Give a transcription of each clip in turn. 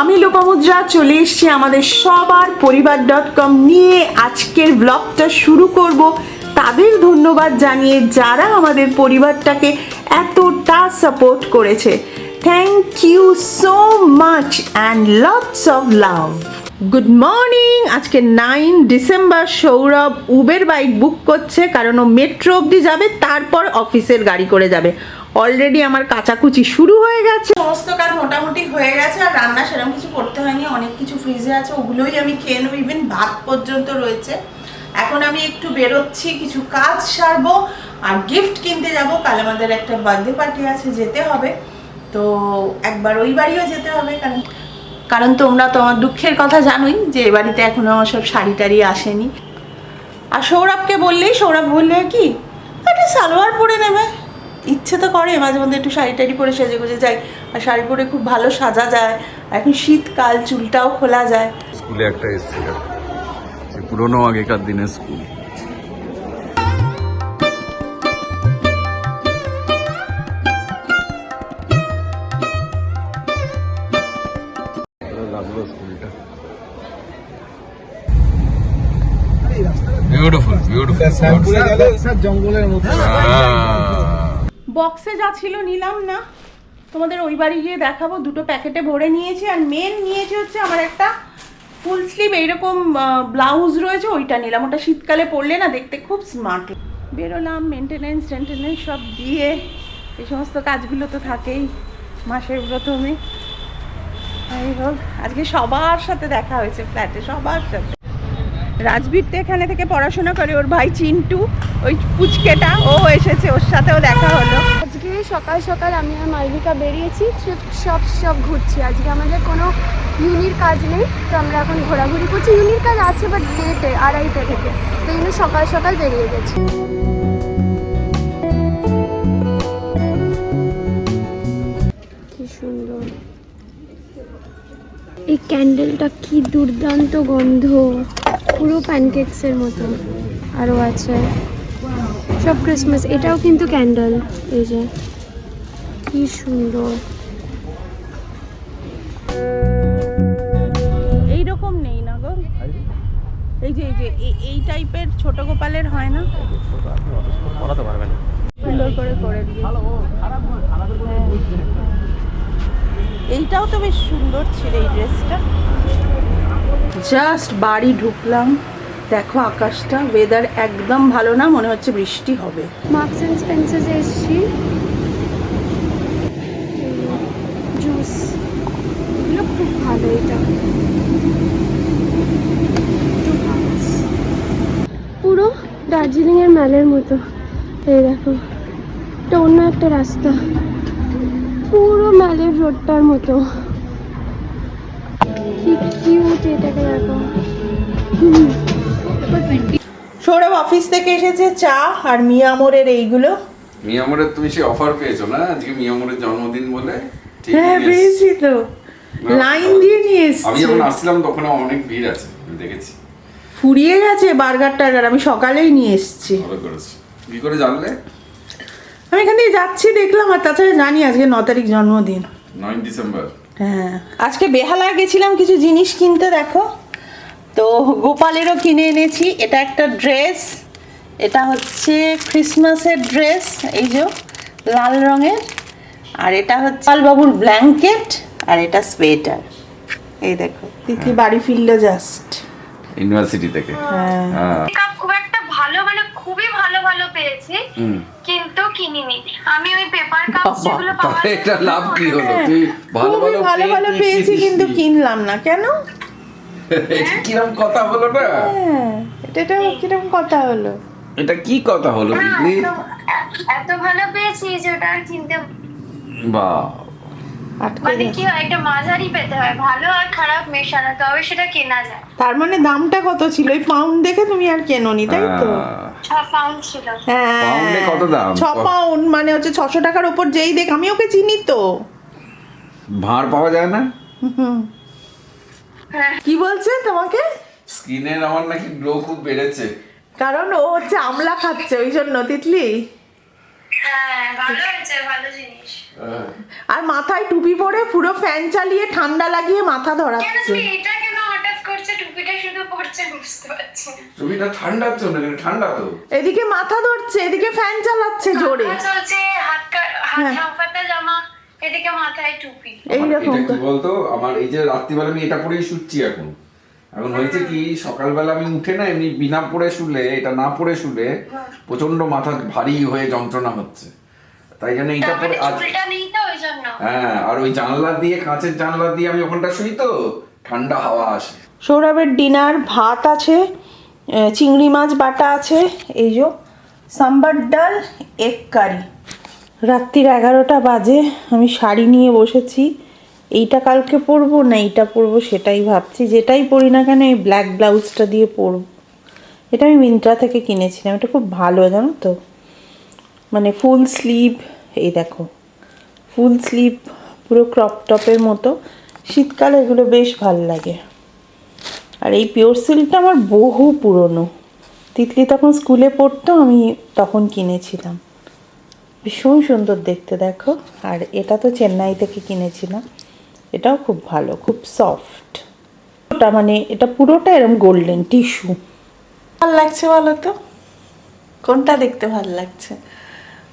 আমি লোপামুদ্রা চলে এসেছি আমাদের সবার পরিবার ডট কম নিয়ে। আজকের ব্লগটা শুরু করব। তাদের ধন্যবাদ জানিয়ে যারা আমাদের পরিবারটাকে এতটা সাপোর্ট করেছে। Thank you so much and lots of love good morning আজকে nine December Sourav Uber bike book করছে, কারণ ও মেট্রো অবধি যাবে, তারপর অফিসের গাড়ি করে যাবে। অলরেডি আমার কাচাকুচি শুরু হয়ে গেছে। সমস্ত কাজ মোটামুটি হয়ে গেছে, আর রান্না সেরকম কিছু করতে হয়নি, অনেক কিছু ফ্রিজে আছে, ওগুলোই আমি খেয়ে নেব ইভেন ভাত পর্যন্ত রয়েছে। এখন আমি একটু বেরোচ্ছি, কিছু কাজ সারবো, আর গিফট কিনতে যাব, কাল আমাদের একটা বার্থডে পার্টি আছে, যেতে হবে। তো একবার ওই বাড়িও যেতে হবে, কারণ কারণ তোমরা তো আমার দুঃখের কথা জানোই যে এ বাড়িতে এখনও আমার সব শাড়ি টাড়ি আসেনি। আর সৌরভকে বললেই, সৌরভ বললে কি? একটা সালোয়ার পরে নেবে। ইচ্ছে তো করে মাঝে মধ্যে একটু শাড়ি টাড়ি পরে সেজে গুজে যাই। আর শাড়ি পরে খুব ভালো সাজা যায়। এখন শীতকাল চুলটাও খোলা যায়। স্কুলে একটা এসেছিল। পুরোনো আগেকার দিনের স্কুল। বিউটিফুল স্যার জঙ্গলের মধ্যে বক্সে যা ছিল নিলাম না। তোমাদের ওই বাড়ি গিয়ে দেখাবো। দুটো প্যাকেটে ভরে নিয়েছি। আর মেন নিয়েছি হচ্ছে আমার একটা ফুল স্লিভ এইরকম ব্লাউজ রয়েছে, ওইটা নিলাম। ওটা শীতকালে পরলে না দেখতে খুব স্মার্ট বেরোলাম মেনটেনেন্স টেনটেনেন্স সব দিয়ে। এই সমস্ত কাজগুলো তো থাকেই মাসের প্রথমে। যাই হোক, আজকে সবার সাথে দেখা হয়েছে ফ্ল্যাটে সবার সাথে। রাজবীর তো এখানে থেকে পড়াশোনা করে ওর ভাই চিন্টু ওই পুচকেটা ও এসেছে ওর সাথেও দেখা হলো। আজকে সকাল সকাল আমি আর মালবিকা বেরিয়েছি থ্রিফট শপ সব ঘুরছি। আজকে আমাদের কোনো ইউনির কাজ নেই তো আমরা এখন ঘোরাঘুরি করছি। ইউনির কাজ আছে বাট ডেটে আড়াইটে থেকে। তো জন্য সকাল সকাল বেরিয়ে গেছি। কি সুন্দর। এই ক্যান্ডেলটা কি দুর্দান্ত গন্ধ। পুরো প্যানকেকসের মতো আরও আছে। সব ক্রিসমাস এটাও কিন্তু ক্যান্ডেল এই যে। কি সুন্দর। এই রকম নেই না গো। এই যে এই যে, এই- টাইপের ছোট গোপালের হয় না? করাতে পারবেন সুন্দর করে করে এইটাও তো বেশ সুন্দর ছিল এই ড্রেসটা জাস্ট বাড়ি ঢুকলাম। দেখো আকাশটা ওয়েদার একদম ভালো না, মনে হচ্ছে বৃষ্টি হবে। মার্কস অ্যান্ড স্পেন্সার্সে এসেছি। জুস এগুলো খুব ভালো এটা। পুরো দার্জিলিংয়ের ম্যালের মতো। এই দেখো, এটা অন্য একটা রাস্তা। পুরো ম্যালের রোডটার মতো। কি কিউট এটাকে দেখো সৌরভ অফিস থেকে এসেছে চা আর মিয়ামোরের এইগুলো। মিয়ামরের তুমি সে অফার পেয়েছ না? আজকে মিয়ামরের জন্মদিন বলে? হ্যাঁ পেয়েছি তো। লাইন দিয়ে নিয়ে আমি যখন আসছিলাম তখন অনেক ভিড় আছে দেখেছি। ফুরিয়ে গেছে বার্গার টার্গার আমি সকালেই নিয়ে এসেছি। কি করে জানলে? আমি এখান থেকে যাচ্ছি দেখলাম আর তাছাড়া জানি আজকে ন তারিখ জন্মদিন। নয় ডিসেম্বর। হ্যাঁ। আজকে বেহালায় গেছিলাম কিছু জিনিস কিনতে দেখো। তো গোপালেরও কিনে এনেছি। এটা একটা ড্রেস। এটা হচ্ছে ক্রিসমাসের ড্রেস এই যে লাল রঙের। আর এটা হচ্ছে বাবুর ব্ল্যাঙ্কেট আর এটা সোয়েটার। এই দেখো। তিতলি বাড়ি ফিরলো জাস্ট ইউনিভার্সিটি থেকে। হ্যাঁ। হ্যাঁ। খুব একটা ভালো মানে খুবই ভালো ভালো পেয়েছি হুম। কিন্তু কিনিনি আমি ওই পেপার কাপ যেগুলো পাওয়া তাহলে এটা লাভ কি হলো? তুই ভালো ভালো ভালো ভালো পেয়েছি কিন্তু কিনলাম না। কেন? কিরম কথা হলো না? হ্যাঁ এটা এটা কীরকম কথা হলো? এটা কি কথা হলো এত- ভালো পেয়েছি যে ওটা আর কিনতে বাহ। আটকে মানে কি হয় একটা মাঝারি পেতে হয় ভালো আর খারাপ মেশানো তবে সেটা কেনা যায়। তার মানে দামটা কত ছিল? ওই পাউন্ড দেখে তুমি আর কেননি তাই তো? পাউন্ড ছিল। হ্যাঁ। পাউন্ডে কত দাম? ছ পাউন্ড মানে হচ্ছে ছশো টাকার ওপর যেই দেখ আমি ওকে চিনি তো। ভাঁড় পাওয়া যায় না? হ্যাঁ। কি বলছে তোমাকে? স্কিনের আমার নাকি গ্লো খুব বেড়েছে। কারণ ও হচ্ছে আমলা খাচ্ছে ওই জন্য তিতলি। হ্যাঁ ভালো হয়েছে ভালো জিনিস। আর মাথায় টুপি পরে পুরো ফ্যান চালিয়ে ঠান্ডা লাগিয়ে মাথা ধরাচ্ছে। এটা কেন হঠাৎ করছে? টুপিটা শুধু পড়ছে বুঝতে পারছি ঠান্ডার জন্য ঠান্ডা তো এদিকে মাথা ধরছে এদিকে ফ্যান চালাচ্ছে জোরে। চলছে হাত হাত হ্যাঁ। জামা এদিকে মাথায় টুপি। এইরকম বলতো? আমার এই যে রাত্রিবেলা আমি এটা পরেই শুচ্ছি এখন। এখন হয়েছে কি সকালবেলা আমি উঠে না এমনি বিনা পরে শুলে এটা না পরে শুলে প্রচণ্ড মাথা ভারী হয়ে যন্ত্রণা হচ্ছে। তাই জন্য এইটা পরে মানে আজ নেই তো ওই জন্য। হ্যাঁ আর ওই জানলা দিয়ে কাঁচের জানলা দিয়ে আমি ওখানটা শুই তো ঠান্ডা হাওয়া আসে। সৌরভের ডিনার ভাত আছে চিংড়ি মাছ বাটা আছে এই যে সাম্বার ডাল এগ কারি। রাত্রির এগারোটা বাজে আমি শাড়ি নিয়ে বসেছি। এইটা কালকে পরবো না এইটা পরবো সেটাই ভাবছি। যেটাই পরি না কেন এই ব্ল্যাক ব্লাউজটা দিয়ে পরবো। এটা আমি মিন্ত্রা থেকে কিনেছিলাম এটা খুব ভালো জানো তো? মানে ফুল স্লিভ এই দেখো ফুল স্লিভ পুরো ক্রপ টপের মতো। শীতকালে এগুলো বেশ ভালো লাগে। আর এই পিওর সিল্কটা আমার বহু পুরনো। তিতলি তখন স্কুলে পড়তো, আমি তখন কিনেছিলাম। ভীষণ সুন্দর দেখতে দেখো। আর এটা তো চেন্নাই থেকে কিনেছিলাম। এটাও খুব ভালো, খুব সফট ওটা মানে এটা পুরোটা এরকম গোল্ডেন টিস্যু ভালো লাগছে বলো তো? কোনটা দেখতে ভালো লাগছে?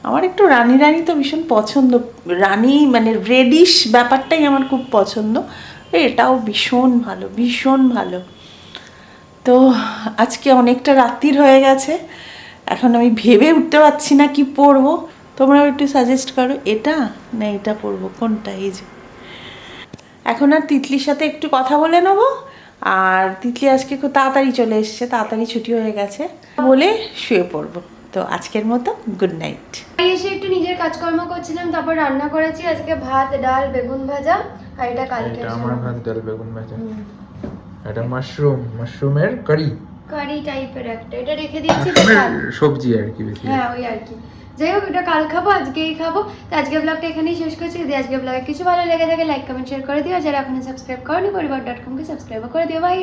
আমার একটু রানী রানি তো ভীষণ পছন্দ। রানী মানে রেডিশ ব্যাপারটাই আমার খুব পছন্দ। এটাও ভীষণ ভালো ভীষণ ভালো। তো আজকে অনেকটা রাত্রির হয়ে গেছে। এখন আমি ভেবে উঠতে পারছি না কি পরবো। তোমরাও একটু সাজেস্ট করো, এটা না এটা পরবো, কোনটা? এই যে। এখন আর তিতলির সাথে একটু কথা বলে নেব। আর তিতলি আজকে খুব তাড়াতাড়ি চলে এসছে, তাড়াতাড়ি ছুটি হয়ে গেছে। বলে শুয়ে পড়ব। তো আজকের মতো গুড নাইট আমি এসে একটু নিজের কাজকর্ম করছিলাম তারপর রান্না করেছি আজকে ভাত ডাল বেগুন ভাজা আর এটা কালকে এটা আমার ভাত ডাল বেগুন ভাজা। এটা মাশরুম মাশরুমের কারি। কারি টাইপের একটা এটা রেখে দিয়েছি সবজি আর কি বেশি। হ্যাঁ ওই আর কি। যাই হোক এটা কাল খাব আজকেই খাব। তো আজকে ব্লগটা এখানেই শেষ করছি। যদি আজকে ব্লগে কিছু ভালো লেগে থাকে লাইক কমেন্ট শেয়ার করে দিও। যারা এখনও সাবস্ক্রাইব করনি পরিবার ডট কমকে সাবস্ক্রাইব করে দিও। বাই